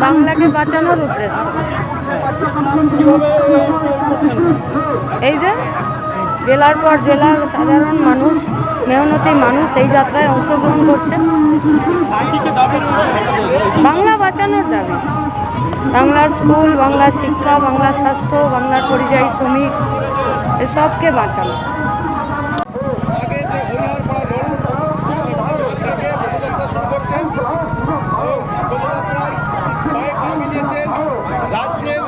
বাংলাকে বাঁচানোর উদ্দেশ্য। এই যে, জেলার পর জেলা সাধারণ মানুষ, মেহনতি মানুষ এই যাত্রায় অংশগ্রহণ করছে। বাংলা বাঁচানোর দাবি। বাংলার স্কুল, বাংলার শিক্ষা, বাংলার স্বাস্থ্য, বাংলার পরিযায়ী শ্রমিক, এসবকে বাঁচানো। মিলিয়েছেন রাজ্যের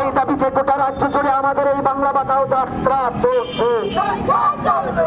এই দাবিতে গোটা রাজ্য জুড়ে আমাদের এই বাংলা বাঁচাও যাত্রা চলছে।